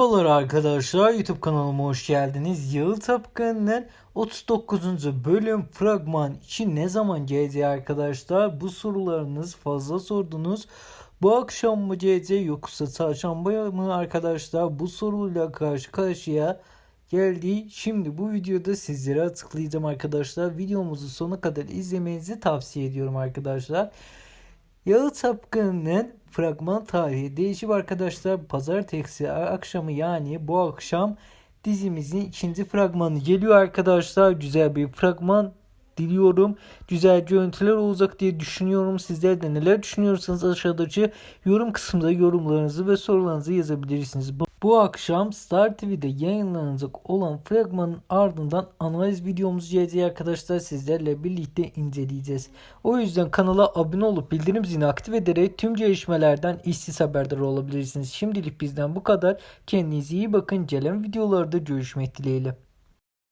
Merhabalar arkadaşlar YouTube kanalıma hoş geldiniz. Yalı Tapkan'ın 39. bölüm fragman için ne zaman geleceği arkadaşlar? Bu sorularınız fazla sordunuz. Bu akşam mı gelecek yoksa çarşamba mı arkadaşlar? Bu soruyla karşı karşıya geldi. Şimdi bu videoda sizlere açıklayacağım arkadaşlar. Videomuzu sona kadar izlemenizi tavsiye ediyorum arkadaşlar. Yalı Çapkın'ın fragman tarihi değişip arkadaşlar pazartesi akşamı yani bu akşam dizimizin ikinci fragmanı geliyor arkadaşlar. Güzel bir fragman diliyorum. Güzel görüntüler olacak diye düşünüyorum. Sizler de neler düşünüyorsanız aşağıdaki yorum kısmında yorumlarınızı ve sorularınızı yazabilirsiniz. Bu, akşam Star TV'de yayınlanacak olan fragmanın ardından analiz videomuz gelecek arkadaşlar. Sizlerle birlikte inceleyeceğiz. O yüzden kanala abone olup bildirim zilini aktif ederek tüm gelişmelerden işsiz haberdar olabilirsiniz. Şimdilik bizden bu kadar. Kendinize iyi bakın. Gelen videolarda görüşmek dileğiyle.